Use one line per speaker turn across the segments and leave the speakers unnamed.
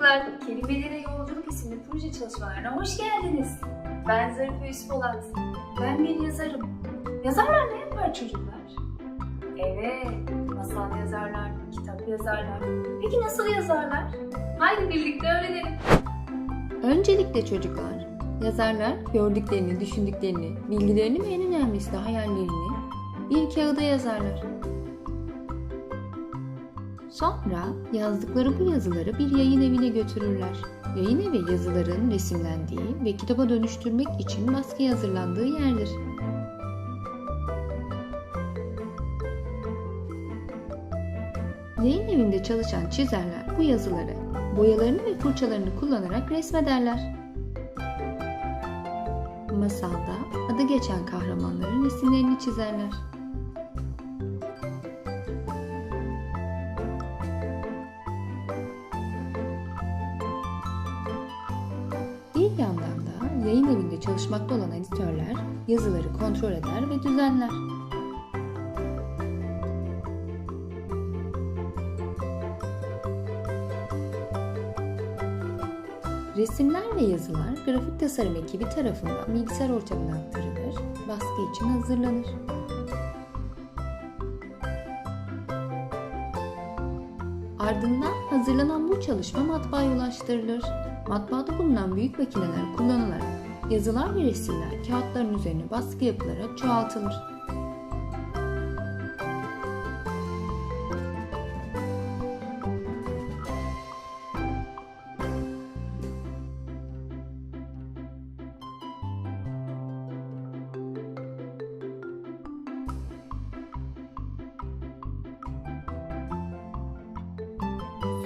çocuklar, Kelimelere Yolculuk isimli proje çalışmalarına hoş geldiniz. Ben Zarife Üspolat. Ben bir yazarım. Yazarlar ne yapar çocuklar? Evet, masal yazarlar, kitap yazarlar. Peki nasıl yazarlar? Haydi birlikte öğrenelim.
Öncelikle çocuklar, yazarlar gördüklerini, düşündüklerini, bilgilerini ve en önemlisi de hayallerini bir kağıda yazarlar. Sonra yazdıkları bu yazıları bir yayın evine götürürler. Yayın evi yazıların resimlendiği ve kitaba dönüştürmek için baskı hazırlandığı yerdir. Yayın evinde çalışan çizerler bu yazıları boyalarını ve fırçalarını kullanarak resmederler. Masalda adı geçen kahramanların resimlerini çizerler. Yayın evinde çalışmakta olan editörler yazıları kontrol eder ve düzenler. Resimler ve yazılar grafik tasarım ekibi tarafından bilgisayar ortamına aktarılır, baskı için hazırlanır. Ardından hazırlanan bu çalışma matbaaya ulaştırılır. Matbaada bulunan büyük makineler kullanılarak yazılar ve resimler kağıtların üzerine baskı yapılarak çoğaltılır.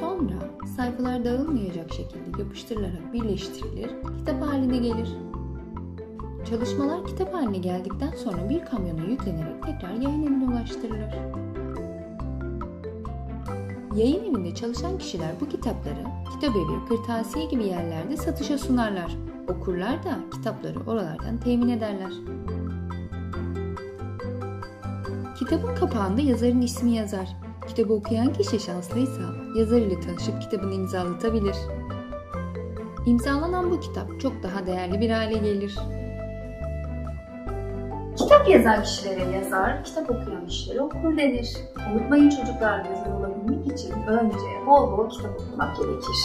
Sonra sayfalar dağılmayacak şekilde yapıştırılarak birleştirilir, kitap haline gelir. Çalışmalar kitap haline geldikten sonra bir kamyona yüklenerek tekrar yayın evine ulaştırılır. Yayın evinde çalışan kişiler bu kitapları kitap evi, kırtasiye gibi yerlerde satışa sunarlar. Okurlar da kitapları oralardan temin ederler. Kitabın kapağında yazarın ismi yazar. Kitabı okuyan kişi şanslıysa yazar ile tanışıp kitabını imzalatabilir. İmzalanan bu kitap çok daha değerli bir hale gelir.
Kitap yazan kişilere yazar, kitap okuyan kişilere okur denir. Unutmayın çocuklar yazar olabilmek için önce bol bol kitap okumak gerekir.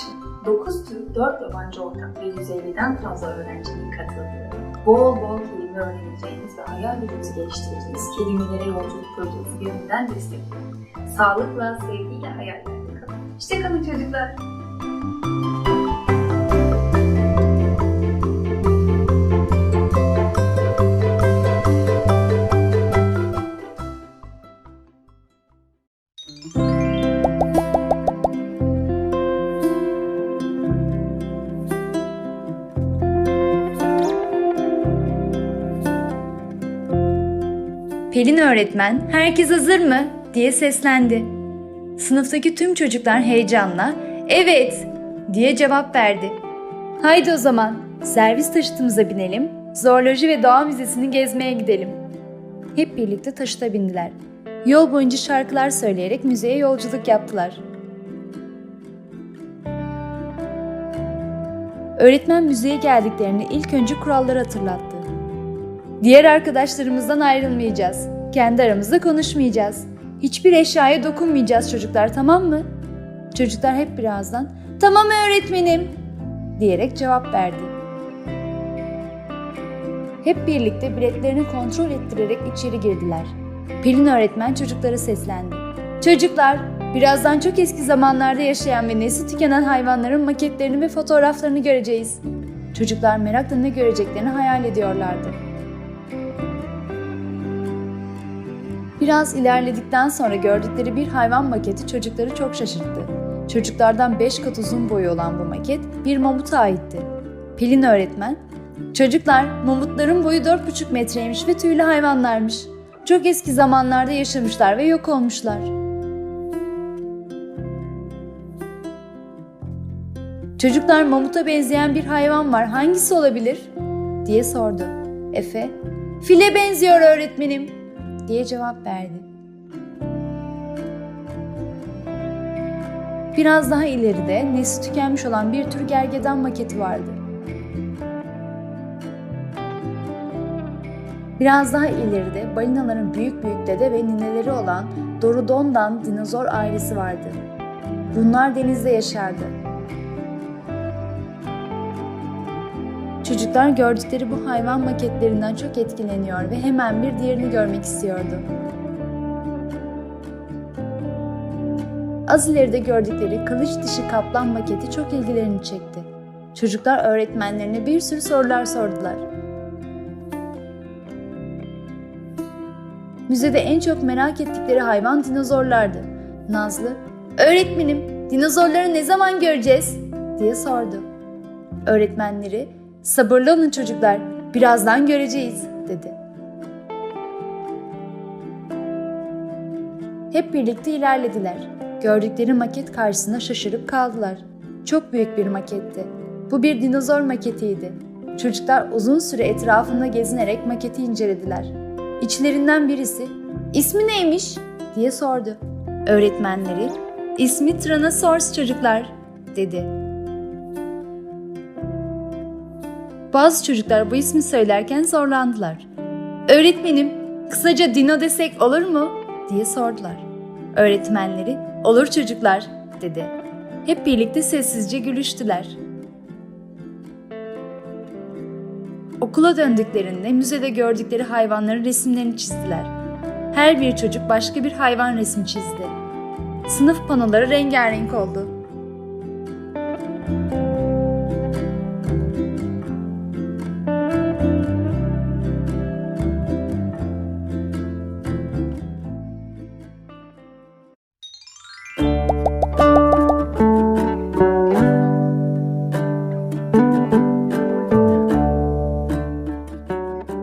9 Türk, 4 yabancı ortak ve 150'den fazla öğrencinin katıldığı, bol bol kelime öğreneceğiniz ve hayal gücünüzü geliştireceğiniz kelimelere yolculuk projesi yönünden destekleyin. Sağlıkla, sevgiyle, hayallerle kalın. İşte kalın çocuklar.
Pelin öğretmen, herkes hazır mı? diye seslendi. Sınıftaki tüm çocuklar heyecanla, evet diye cevap verdi. Haydi o zaman, servis taşıtımıza binelim, zooloji ve doğa müzesini gezmeye gidelim. Hep birlikte taşıta bindiler. Yol boyunca şarkılar söyleyerek müzeye yolculuk yaptılar. Öğretmen müzeye geldiklerinde ilk önce kuralları hatırlattı. Diğer arkadaşlarımızdan ayrılmayacağız. Kendi aramızda konuşmayacağız. Hiçbir eşyaya dokunmayacağız çocuklar tamam mı? Çocuklar hep birazdan tamam öğretmenim diyerek cevap verdi. Hep birlikte biletlerini kontrol ettirerek içeri girdiler. Pelin öğretmen çocuklara seslendi. Çocuklar, birazdan çok eski zamanlarda yaşayan ve nesli tükenen hayvanların maketlerini ve fotoğraflarını göreceğiz. Çocuklar merakla ne göreceklerini hayal ediyorlardı. Biraz ilerledikten sonra gördükleri bir hayvan maketi çocukları çok şaşırttı. Çocuklardan 5 kat uzun boyu olan bu maket bir mamuta aitti. Pelin öğretmen, Çocuklar, mamutların boyu 4,5 metreymiş ve tüylü hayvanlarmış. Çok eski zamanlarda yaşamışlar ve yok olmuşlar. Çocuklar mamuta benzeyen bir hayvan var. Hangisi olabilir? diye sordu. Efe, file benziyor öğretmenim diye cevap verdi. Biraz daha ileride nesli tükenmiş olan bir tür gergedan maketi vardı. Biraz daha ileride balinaların büyük büyük dede ve nineleri olan Dorodondan dinozor ailesi vardı. Bunlar denizde yaşardı. Çocuklar gördükleri bu hayvan maketlerinden çok etkileniyor ve hemen bir diğerini görmek istiyordu. Az ileride gördükleri kılıç dişi kaplan maketi çok ilgilerini çekti. Çocuklar öğretmenlerine bir sürü sorular sordular. Müzede en çok merak ettikleri hayvan dinozorlardı. Nazlı, "Öğretmenim, dinozorları ne zaman göreceğiz?" diye sordu. Öğretmenleri, "Sabırlı olun çocuklar, birazdan göreceğiz." dedi. Hep birlikte ilerlediler. Gördükleri maket karşısında şaşırıp kaldılar. Çok büyük bir maketti. Bu bir dinozor maketiydi. Çocuklar uzun süre etrafında gezinerek maketi incelediler. İçlerinden birisi, "İsmi neymiş?" diye sordu. Öğretmenleri, "İsmi Tyrannosaurus çocuklar." dedi. Bazı çocuklar bu ismi söylerken zorlandılar. "Öğretmenim, kısaca Dino desek olur mu?" diye sordular. Öğretmenleri, "Olur çocuklar." dedi. Hep birlikte sessizce gülüştüler. Okula döndüklerinde müzede gördükleri hayvanların resimlerini çizdiler. Her bir çocuk başka bir hayvan resmi çizdi. Sınıf panoları rengarenk oldu.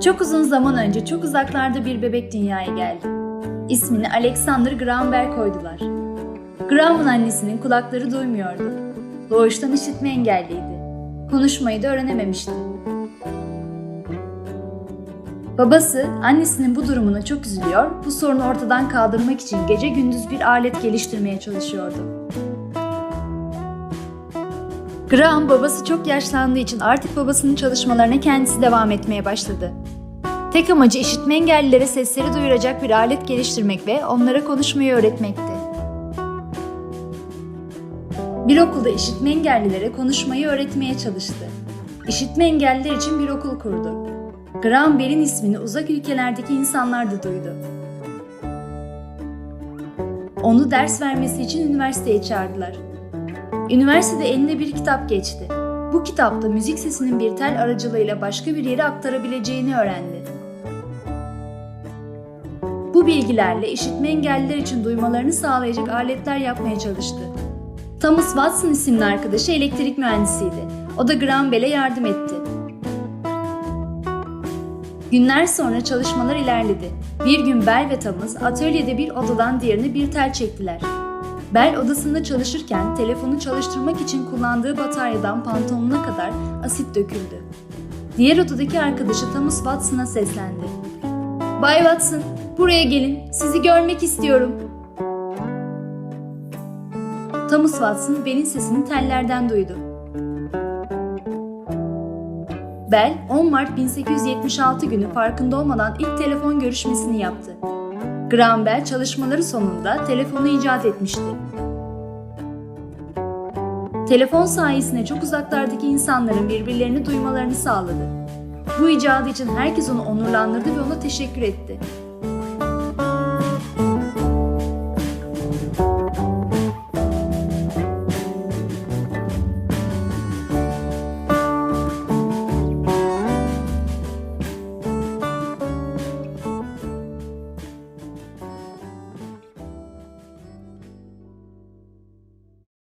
Çok uzun zaman önce çok uzaklarda bir bebek dünyaya geldi. İsmini Alexander Graham Bell koydular. Graham'ın annesinin kulakları duymuyordu. Doğuştan işitme engelliydi. Konuşmayı da öğrenememişti. Babası annesinin bu durumuna çok üzülüyor, bu sorunu ortadan kaldırmak için gece gündüz bir alet geliştirmeye çalışıyordu. Graham babası çok yaşlandığı için artık babasının çalışmalarına kendisi devam etmeye başladı. Tek amacı işitme engellilere sesleri duyuracak bir alet geliştirmek ve onlara konuşmayı öğretmekti. Bir okulda işitme engellilere konuşmayı öğretmeye çalıştı. İşitme engelliler için bir okul kurdu. Graham Bell'in ismini uzak ülkelerdeki insanlar da duydu. Onu ders vermesi için üniversiteye çağırdılar. Üniversitede eline bir kitap geçti. Bu kitapta müzik sesinin bir tel aracılığıyla başka bir yere aktarabileceğini öğrendi. Bu bilgilerle işitme engelliler için duymalarını sağlayacak aletler yapmaya çalıştı. Thomas Watson isimli arkadaşı elektrik mühendisiydi. O da Graham Bell'e yardım etti. Günler sonra çalışmalar ilerledi. Bir gün Bell ve Thomas atölyede bir odadan diğerine bir tel çektiler. Bell odasında çalışırken telefonu çalıştırmak için kullandığı bataryadan pantolonuna kadar asit döküldü. Diğer odadaki arkadaşı Thomas Watson'a seslendi. Bay Watson, buraya gelin. Sizi görmek istiyorum. Thomas Watson Bell'in sesini tellerden duydu. Bell, 10 Mart 1876 günü farkında olmadan ilk telefon görüşmesini yaptı. Graham Bell çalışmaları sonunda telefonu icat etmişti. Telefon sayesinde çok uzaklardaki insanların birbirlerini duymalarını sağladı. Bu icadı için herkes onu onurlandırdı ve ona teşekkür etti.